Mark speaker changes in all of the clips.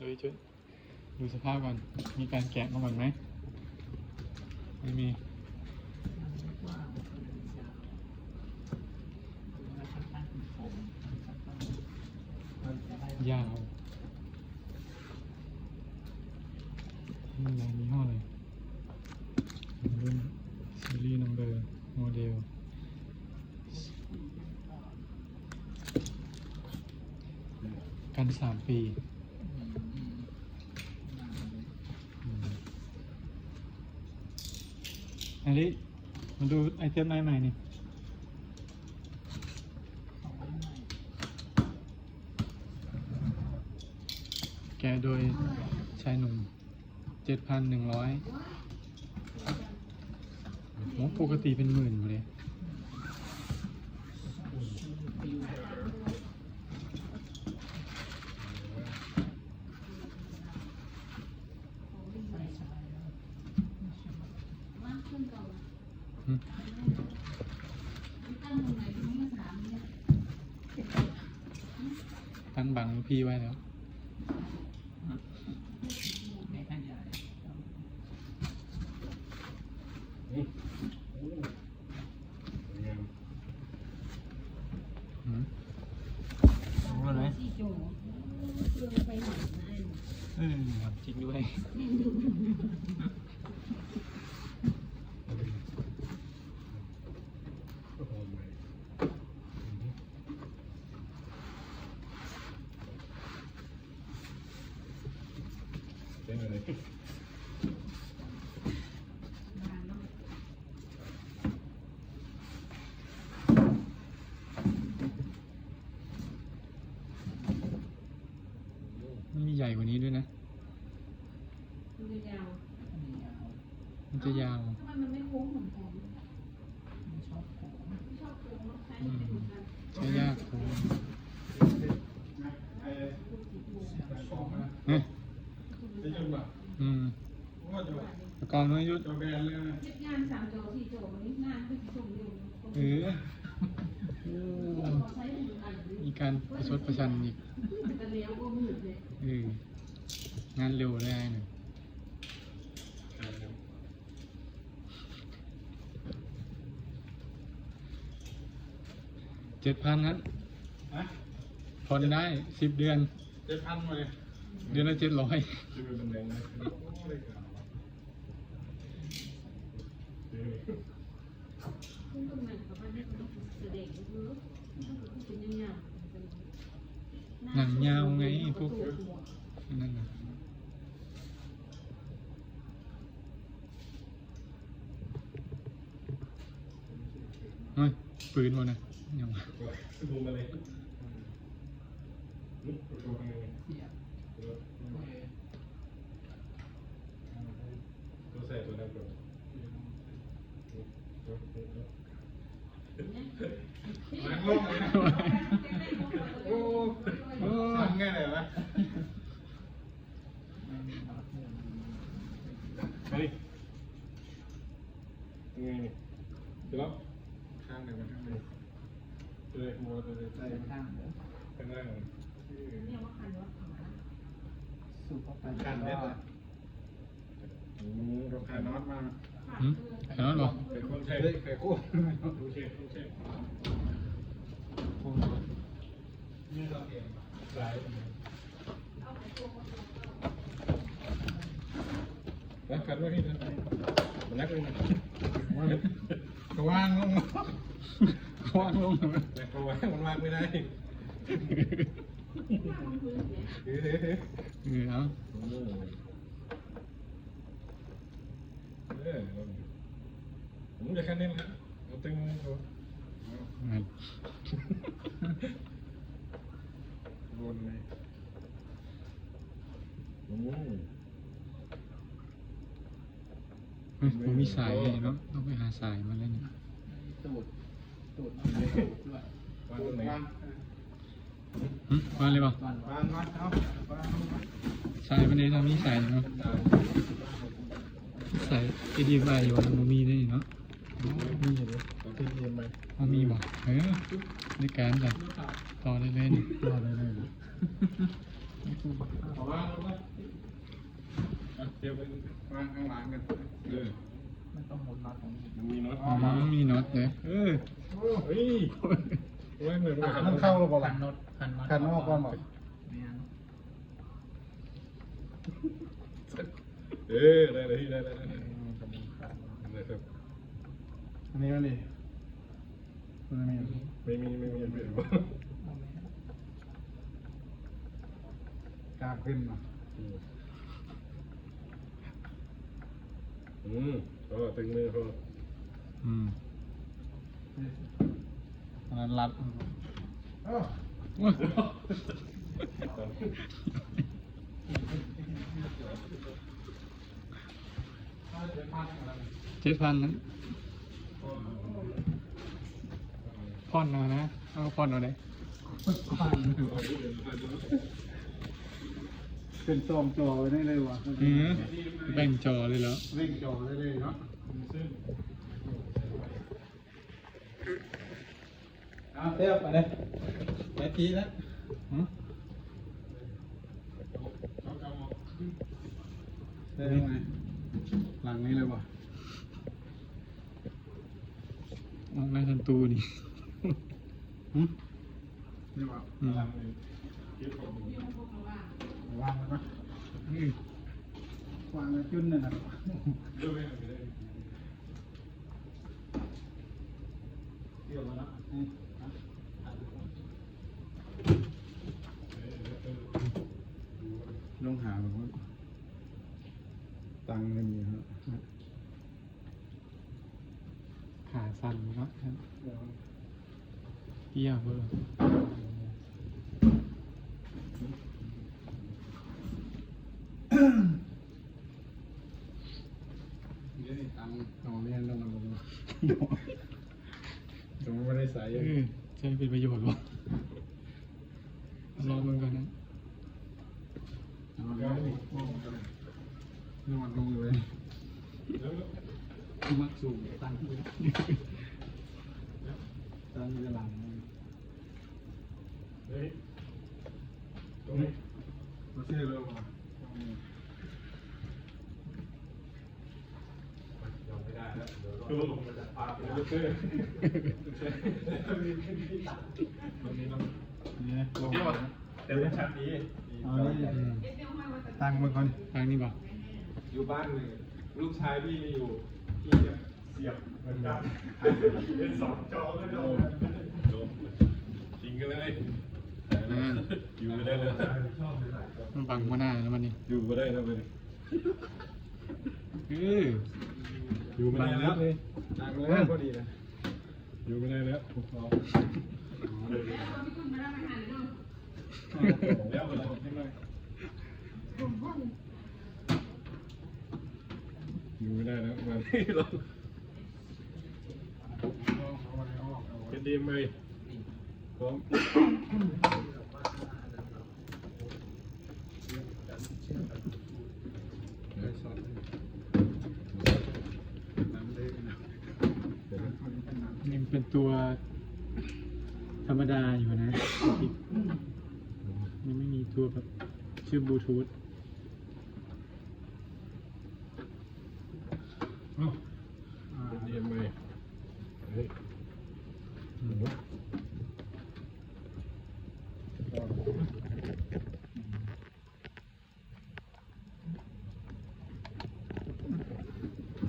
Speaker 1: ดูจุดดูสภาพก่อน มีการแกะมาก่อนไหม ไม่มียาวนี่อะไรยี่ห้ออะไรรุ่นซีรีส์นัมเบอร์โมเดลกันสามปีอืม อันนี้มาดูไอเทมใหม่ๆนี่แกโดยชายหนุ่มเจ็ดพันหนึ่งร้อยโอ้ปกติเป็นหมื่นเลย หึั้นบังพี่ไว้แล้วหืมรู้เลยไหม
Speaker 2: เอ
Speaker 1: อจริงด้วย มันมีใหญ่กว่านี้ด้วยนะ
Speaker 2: มันจะยาว
Speaker 1: มันจะยาว
Speaker 2: ทำไมมันไม่โค้งเหมือนผมไม่ชอบโค้งแล้วใช้
Speaker 1: อืม
Speaker 2: เป็นเหมือนกัน
Speaker 1: ใช้ยากโค้งเนี่ย อืมประกอบน้อยยุด
Speaker 2: เจ็ดงานสามโจสี่โจวันนี้งานเป็นส่งเอ
Speaker 1: อโอ้
Speaker 2: ใช้เหมือนกัน
Speaker 1: มีการประชดประชันอีก
Speaker 2: เอ
Speaker 1: องานเร็วได้หนึ่งเจ็ดพันนั้นผ่อนได้สิบเดือน
Speaker 3: เจ็ดพันมาเลย
Speaker 1: เดือนละเจ็ดร้อย
Speaker 3: จะเป็นแดงนะ
Speaker 2: ซึ่งตรงนั้นเขาก็ได้แสดงก็คือเป็นยังไง
Speaker 1: หนังยาวไงพวกนั่นน่ะเฮ้ยปืนวะนะยังวะ
Speaker 3: ดูมาเลยดูมาเลยตัวใส่ตัวนั้นก่อน มันลงเลยนะโอ้โอ้ทำไงเลยวะเฮ้ยยังไงนี่เดี๋ยวข้างหนึ่งมาข้างหนึ่งตัวเล็กมัวตัวเล็กข้างข้างข้างล่าง
Speaker 2: เนี่ยว่าคันว่าขา
Speaker 3: กันเน็ตอะอืมเราขายน็อตมา
Speaker 1: หืมเห็นแล้วเหรอ
Speaker 3: เคยคนใช้เคยกู้ดูเช็คดูเช็คนี่เราเองสายแล้วกันว่าที่นั่นมันนักเลยนะก็ว่างลง
Speaker 1: วางลงเลย
Speaker 3: แต่ก็ว่างมันว่างไม่ได้เฮ้ยเฮ้ยเฮ้ย
Speaker 1: เออเอา
Speaker 3: เออผมจะแค่นี้ครับเอาตึงตัว
Speaker 1: งั้น
Speaker 3: วนเลยอืม
Speaker 1: เฮ้ยผมมีสายเลยเนาะต้องไปหาสายมาเล่น
Speaker 4: ตูดตูดด้วย
Speaker 3: วางตรงไหน
Speaker 1: หืมมาเลยป่ะ
Speaker 4: วัน
Speaker 3: วางวางเอาวาง
Speaker 1: สายมันเองทำมีสายเนาะ ใสายไอดีไอยู่นะมันมีได้เนาะ
Speaker 3: มีอยู่เลยเอาที่เรียนไป
Speaker 1: มันมีบ่เออในการจ้ะต่อได้เลยนี่
Speaker 3: รอได้เลยเอาว่างเลงไปดี๋ยวไป
Speaker 4: วางข้างหลังกัน
Speaker 3: เออไมั
Speaker 4: นต้องหมุนน็อตของ
Speaker 3: มันมีน็อต
Speaker 1: อ๋อมีน็อตเลยเออ
Speaker 3: เฮ้ยว่างเลย
Speaker 4: มันเข้าหรือเปล่าคันน็อตคันน็อต
Speaker 5: คันนอกก่อนบ่
Speaker 4: เนี่ย
Speaker 3: เออได้เลยได้ได้ได้ได้ได้ครับ
Speaker 5: อันนี้มันดิมันมี
Speaker 3: ไม่มีไม่มีไม่มี
Speaker 5: กล้าขึ้นมา
Speaker 3: อืมก็ตึงมือเขา
Speaker 1: อืม
Speaker 5: อันนั้นรัดเอ้า
Speaker 1: โอ้ยเจ็ดพันนั้น พ่อนเอานะเอาพ่อนเอาเลย
Speaker 5: เป็นซองจอไว้ได้เลยวะ
Speaker 1: อืมแบ่งจอเลยแล้ว
Speaker 5: เร่งจอได้เลยเนาะเอาเทียบไปเลยนาทีแล้ว
Speaker 1: หืม
Speaker 5: ได้ยังไงหลังนี้เลยวะ
Speaker 1: ออกในทันตูนี่
Speaker 5: หึ นี่วะ
Speaker 1: อืม
Speaker 5: วางแล้วปะวางแล้วจุนเนี่ยนะเทียบมาแล้วนี่อะลองหาแบบว่าตังค์ไม่มีครับ
Speaker 1: ขาสั่นเนาะ เกี่ยวเบอร์
Speaker 5: เดี๋ยวนี่ตังค์เอาเรียนแล้วมันลงสมมติไม่ได้ใส่
Speaker 1: เออจะเป็นประโยชน์วะลองมันก่อนนะ
Speaker 5: เอาเรียนนี่นี่มันลงเลยมักสูงตังค์เลยตังค์จะหลัง
Speaker 3: เฮ้ตรงนี้
Speaker 5: เราเชื่อเลยว่า
Speaker 3: คือลงมาจากปากเลยเพื่อนตรงนี้เรา
Speaker 5: เนี่ยลง
Speaker 3: เป็นชั้นนี้
Speaker 5: เอานี่ตังค์มาก่อน
Speaker 1: ทางนี้ป่ะ
Speaker 3: อยู่บ้านหนึ่งลูกชายพี่ม่อยู่พี่จะเสียบเหมือนกันเป็นสองจอเลยนโดนจริงกันเลย
Speaker 1: อ่า
Speaker 3: อยู่ไม่ได้เลย
Speaker 1: มันบังมาหน้าแล้วมันนี่
Speaker 3: อยู่ไม่ได้แล้วเลย
Speaker 1: เออ
Speaker 3: อยู่ไม่ได้แล้ว
Speaker 5: ตังค์เลยพอดีเลย
Speaker 3: อยู่ไม่ได้แล้ว
Speaker 5: เอา
Speaker 3: แล้วเวลาให้มาอยู่ไม่ได้แล้วมาที่เราเป็นดีไหม พร้อม
Speaker 5: ยน้ำเลยนะ
Speaker 1: นี่เป็นตัวธรรมดาอยู่นะยังไม่มีตัวแบบชื่อบลูทูธ
Speaker 5: เอา
Speaker 3: เป็นดีไหมเฮ้ย
Speaker 1: อืม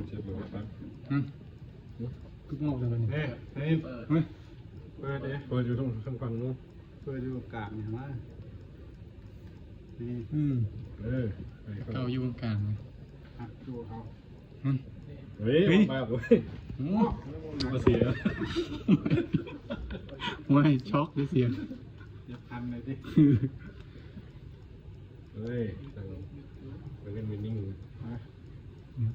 Speaker 3: เช็ดเลยครับ
Speaker 1: อืมทุกงอกเลยมันนี่
Speaker 5: เฮ้ยเฮ้ย
Speaker 4: เปิด
Speaker 1: เฮ้ย
Speaker 5: เปิดดิ
Speaker 3: เปิดอยู่ตรงข้างฝั่งนู้น
Speaker 5: เปิดอยู่กลางเห็นไหมนี่
Speaker 1: อืม
Speaker 3: เออไปครับ
Speaker 1: เก่าอยู่ตรงกลางเลย
Speaker 5: หักดูเขา
Speaker 1: อืม
Speaker 3: เฮ้ย
Speaker 1: เฮ้ย
Speaker 3: มากเลย
Speaker 1: โอ้
Speaker 3: มาเสีย
Speaker 1: ไม่ช็อกด้วยเสียง
Speaker 5: อย่าพันเลยดิ
Speaker 3: เฮ้ยตั้งมันเป็นวินนิ่ง
Speaker 5: มา
Speaker 1: อืม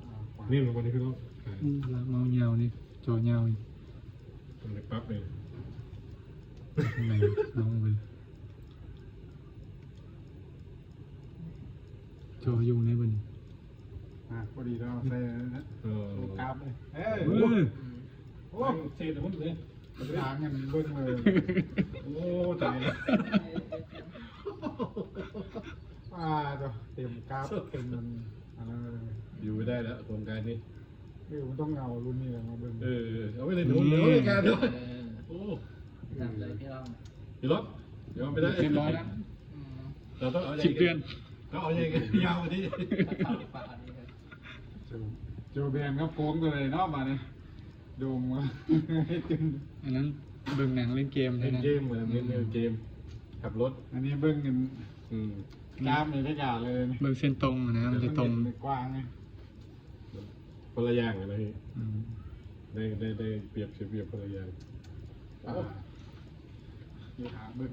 Speaker 5: เอาขวา
Speaker 3: นี่มันวันนี้คือต้อง
Speaker 1: อืมลากเมาเงานี่จอเงาอีก
Speaker 3: ทำในปั๊บเลย
Speaker 1: ข้างในน้องเลยจออยู่ในบน
Speaker 5: อะพอดีเราใส่นะ
Speaker 3: เออ
Speaker 5: โอ้กราบเลยเฮ้ย
Speaker 1: เออ
Speaker 5: โอ้เสียแต่พุ่นเลยล้างเงินเบิ้งเลย
Speaker 3: โอ้ตายแล้ว
Speaker 5: อ่าอ่าตัวเต็มกราฟเต็มมันอันนั้นเลย
Speaker 3: อยู่ ไม่ได้แล้วโครงการนี้
Speaker 5: เออมันต้องเอารุ่นนี้แหละมาเบิ่ง
Speaker 3: เออเอาไปเลยหนูเดี๋ยวรายการด้วย
Speaker 4: เออ
Speaker 3: โอ้
Speaker 4: จำเลยพี่เรา
Speaker 3: พี่รถเดี๋ยวไม่ได้
Speaker 5: เรียบร้อยแล้ว
Speaker 4: อืม
Speaker 3: เราต้องเอา
Speaker 5: สิบเดือน
Speaker 3: เราเอาอย่างงี้ยาวกว่านี้
Speaker 4: ถ้าเข้าดีกว่าอันนี้เลย
Speaker 5: โจโจแบนครับโค้งตัวเลยเนาะมาเนี่ยโดมมาให้ตึง
Speaker 1: อันนั้นเบิ่งหนังเล่นเกม
Speaker 3: เล่
Speaker 1: ใช่
Speaker 3: น
Speaker 1: นะ
Speaker 3: เกมเหมือนเล่นเกมขับรถ
Speaker 5: อันนี้เบิ้งเงิน
Speaker 3: อืม
Speaker 5: กราฟในพิการเลยนี่
Speaker 1: เบิ่งเส้นตรงอะนะมันจะตรง
Speaker 5: เห็นกว้างไง
Speaker 3: คนละอย่างเลยนะพี่
Speaker 1: อืม
Speaker 3: ได้ได้ได้เปรียบเสียเปรียบคนละอย่าง
Speaker 5: อ่าอยู่หาเบิ้ง